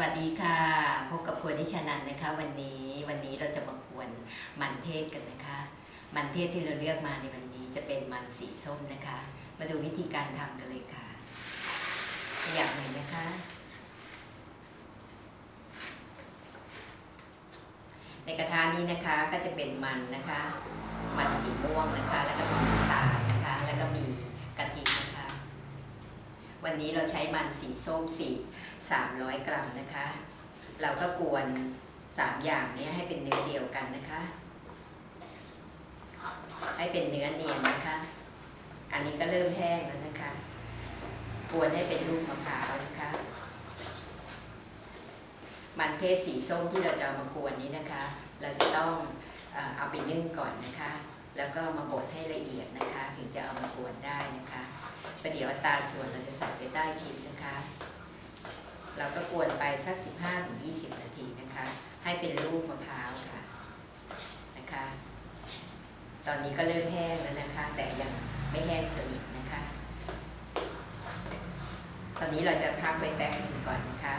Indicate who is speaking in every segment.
Speaker 1: วัสดีค่ะ พบกับครัวนิชานันนะคะ วันนี้วันนี้เราจะมากวนมันเทศกันนะคะ มันเทศที่เราเลือกมาในวันนี้จะเป็นมันสีส้มนะคะ มาดูวิธีการทำกันเลยค่ะขยับหน่อยนะคะ ในกระทะนี้นะคะก็จะเป็นมันนะคะ มันสีม่วงนะคะ แล้วก็มีน้ำตาลนะคะ แล้วก็มีกะทินะคะ วันนี้เราใช้มันสีส้มสี 300 กรัมนะคะ เราก็กวน 3 อย่างนี้ให้เป็นเนื้อเดียวกันนะคะ ให้เป็นเนื้อเนียนนะคะ อันนี้ก็เริ่มแห้งแล้วนะคะ กวนให้เป็นลูกมะพร้าวนะคะ มันเทศสีส้มที่เราจะามากวนนี้นะคะ เราจะต้องเอ่อเอาไปนึ่งก่อนนะคะ แล้วก็มาบดให้ละเอียดนะคะ ถึงจะเอามากวนได้นะคะประเดี๋ยวอัตราส่วนเราจะใส่ไปใต้คลิปนะคะ เราก็กวนไปสัก 15-20 นาทีนะคะ ให้เป็นลูกมะพร้าวค่ะนะคะ ตอนนี้ก็เริ่มแห้งแล้วนะคะ แต่ยังไม่แห้งสนิทนะคะ ตอนนี้เราจะพักไว้แป๊บหนึงก่อนนะคะ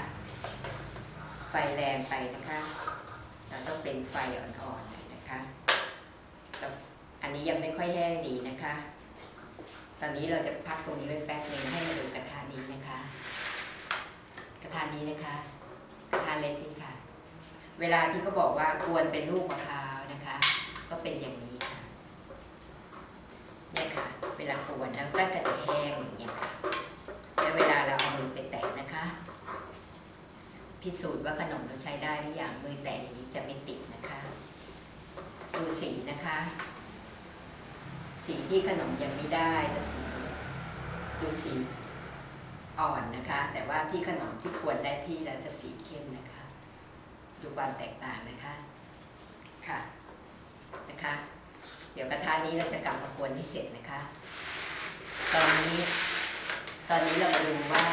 Speaker 1: ไฟแรงไปนะคะ เราต้องเป็นไฟอ่อนๆหน่อยนะคะอันนี้ยังไม่ค่อยแห้งดีนะคะ ตอนนี้เราจะพักตรงนี้ไว้แป๊บหนึงให้มาดูกระทะนี้นะคะ กระทะนี้นะคะกระทะเล็กนี่ค่ะ เวลาที่เขาบอกว่ากวนเป็นลูกมะพร้าวนะคะ ก็เป็นอย่างนี้ค่ะเนี่ยค่ะ เวลากวนแล้วก็จะแห้งอย่างเงี้ยค่ะแล้วเวลาเราเอามือไปแตะนะคะ พิสูจน์ว่าขนมเราใช้ได้หรือยังมือแตะอย่างนี้จะไม่ติดนะคะ ดูสีนะคะ สีที่ขนมยังไม่ได้จะสีดูสี อ่อนนะคะ แต่ว่าที่ขนมที่ควรได้ที่แล้วจะสีเข้มนะคะ ดูความแตกต่างนะคะค่ะนะคะ เดี๋ยวกระทะนี้เราจะกลับมากวนให้เสร็จนะคะ ตอนนี้ ตอนนี้เรามาดูว่า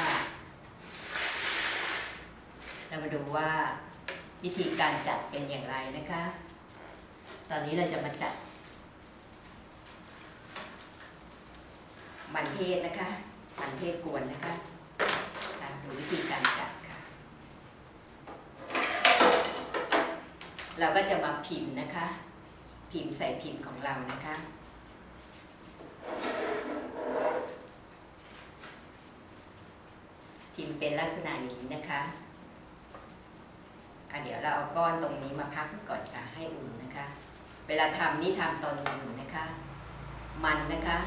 Speaker 1: เรามาดูว่าวิธีการจัดเป็นอย่างไรนะคะ ตอนนี้เราจะมาจัด มันเทศนะคะ มันเทศกวนนะคะค่ะดูวิธีการจัดค่ะ เราก็จะมาพิมพ์นะคะ พิมพ์ใส่พิมพ์ของเรานะคะพิมพ์เป็นลักษณะอย่างนี้นะคะอะเดี๋ยวเราเอาก้อนตรงนี้มาพักก่อนค่ะให้อุ่นนะคะ เวลาทำนี่ทำตอนอุ่นนะคะ มันนะคะ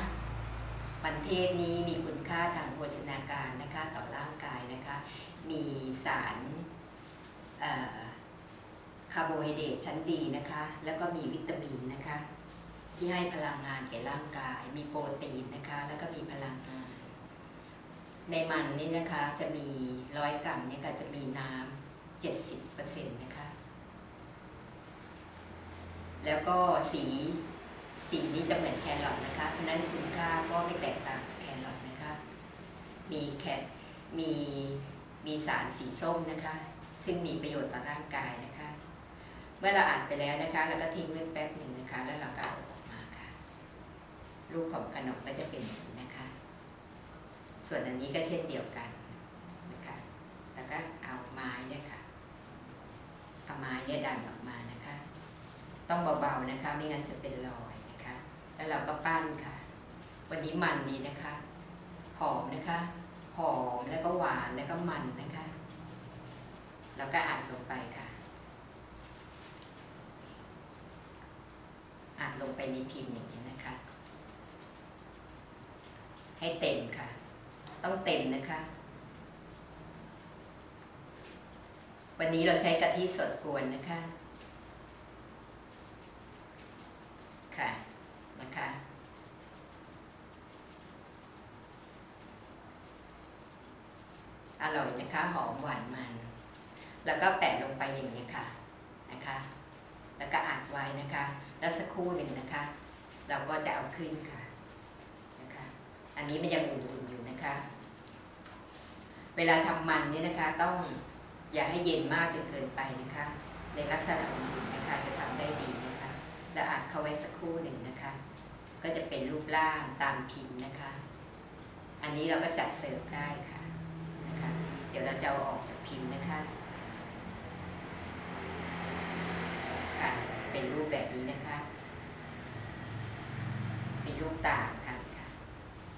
Speaker 1: มันเทศนี้มีคุณค่าทางโภชนาการนะคะต่อร่างกายนะคะ มีสารคาร์โบไฮเดรตชั้นดีนะคะ แล้วก็มีวิตามินนะคะ ที่ให้พลังงานแก่ร่างกาย มีโปรตีนนะคะ แล้วก็มีพลังงาน ในมันนี่นะคะจะมีร้อยกรัมเนี่ยก็จะมีน้ำเจ็ดสิบเปอร์เซ็นต์นะคะ แล้วก็สีสีนี้จะเหมือนแครอทนะคะ เพราะนั้นคุณค่าก็ไม่แตกต่างกับแครอทนะคะ มีแคมีมีสารสีส้มนะคะ ซึ่งมีประโยชน์ต่อร่างกายนะคะ เมื่อเราอัดไปแล้วนะคะเราก็ทิ้งไว้แป๊บหนึ่งนะคะ แล้วเราก็เอาออกมาค่ะรูปของขนมก็จะเป็นอย่างนี้นะคะ ส่วนอันนี้ก็เช่นเดียวกันนะคะ แล้วก็เอาไม้เนี่ยค่ะเอาไม้เนี่ยดันออกมานะคะ ต้องเบาๆนะคะ ไม่งั้นจะเป็นรอยนะคะ แล้วเราก็ปั้นค่ะ วันนี้มันดีนะคะ หอมนะคะ หอมแล้วก็หวานแล้วก็มันนะคะ แล้วก็อัดลงไปค่ะ อัดลงไปในพิมพ์อย่างนี้นะคะ ให้เต็มค่ะ ต้องเต็มนะคะ วันนี้เราใช้กะทิสดกวนนะคะค่ะ นะคะ อร่อยนะคะ หอมหวานมัน แล้วก็แปะลงไปอย่างนี้ค่ะนะคะ แล้วก็อัดไว้นะคะ แล้วสักครู่หนึ่งนะคะ เราก็จะเอาขึ้นค่ะนะคะ อันนี้มันยังอุ่นๆอยู่นะคะ เวลาทำมันนี่นะคะต้องอย่าให้เย็นมากจนเกินไปนะคะ ในลักษณะอุ่นๆนะคะจะทำได้ดีนะคะแล้วอัดเข้าไว้สักครู่หนึ่งนะคะ ก็จะเป็นรูปร่างตามพิมพ์นะคะ อันนี้เราก็จัดเสิร์ฟได้ค่ะ ดี๋ยวเราจะเอาออกจากพิมพ์นะคะค่ะเป็นรูปแบบนี้นะคะ เป็นรูปตาค่ะค่ะ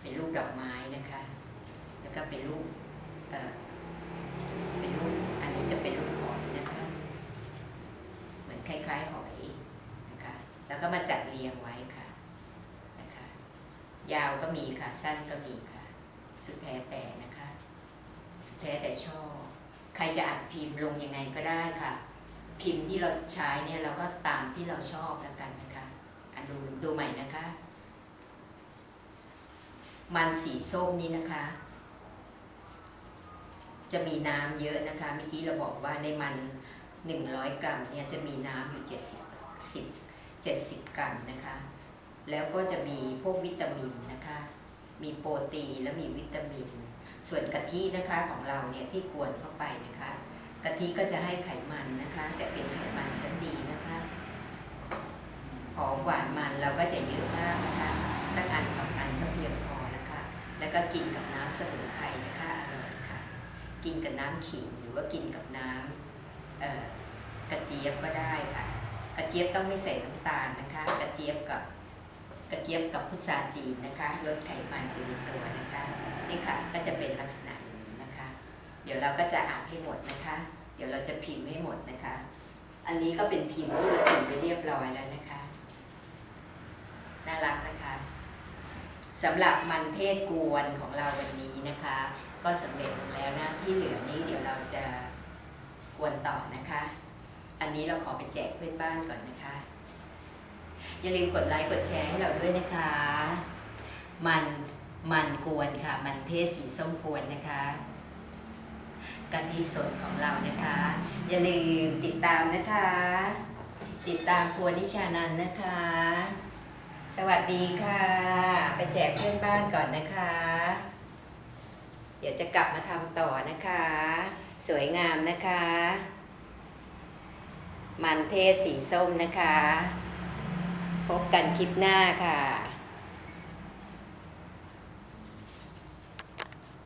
Speaker 1: เป็นรูปดอกไม้นะคะ แล้วก็เป็นรูปเอ่อเป็นรูปอันนี้จะเป็นรูปหอยนะคะ เหมือนคล้ายๆหอยนะคะ แล้วก็มาจัดเรียงไว้ค่ะนะคะ ยาวก็มีค่ะสั้นก็มีค่ะ สุดแท้แต่นะ แท้แต่ชอบ ใครจะอัดพิมพ์ลงยังไงก็ได้ค่ะ พิมพ์ที่เราใช้เนี่ยเราก็ตามที่เราชอบแล้วกันนะคะอันดูดูใหม่นะคะ มันสีส้มนี้นะคะ จะมีน้ำเยอะนะคะเมื่อกี้เราบอกว่าในมัน 100 กรัมเนี่ยจะมีน้ำอยู่ 70 10 70 กรัมนะคะ แล้วก็จะมีพวกวิตามินนะคะ มีโปรตีนและมีวิตามิน ส่วนกะทินะคะของเราเนี่ยที่กวนเข้าไปนะคะกะทิก็จะให้ไขมันนะคะ แต่เป็นไขมันชั้นดีนะคะหอมหวานมันเราก็จะเยอะมากนะคะสักอันสองอันก็เพียงพอนะคะ แล้วก็กินกับน้ำสมุนไพรนะคะอร่อยค่ะ กินกับน้ำขิงหรือว่ากินกับน้ำกระเจี๊ยบก็ได้ค่ะ กระเจี๊ยบต้องไม่ใส่น้ำตาลนะคะ กระเจี๊ยบกับ กระเจี๊ยบกับพุทราจีนนะคะลดไขมันไปในตัวนะคะนี่ค่ะก็จะเป็นลักษณะอย่างนี้นะคะ เดี๋ยวเราก็จะอ่านให้หมดนะคะ เดี๋ยวเราจะพิมพ์ให้หมดนะคะ อันนี้ก็เป็นพิมพ์ที่เราพิมพ์ไปเรียบร้อยแล้วนะคะ น่ารักนะคะสำหรับมันเทศกวนของเราวันนี้นะคะ ก็สำเร็จลงแล้วนะที่เหลือนี้เดี๋ยวเราจะกวนต่อนะคะ อันนี้เราขอไปแจกเพื่อนบ้านก่อนนะคะ อย่าลืมกดไลค์กดแชร์ให้เราด้วยนะคะ มันมันกวนค่ะ มันเทศสีส้มกวนนะคะกะทิสดของเรานะคะ อย่าลืมติดตามนะคะ ติดตามครัวนิชานันนะคะ สวัสดีค่ะ ไปแจกเพื่อนบ้านก่อนนะคะ เดี๋ยวจะกลับมาทำต่อนะคะ สวยงามนะคะ มันเทศสีส้มนะคะ พบกันคลิปหน้าค่ะ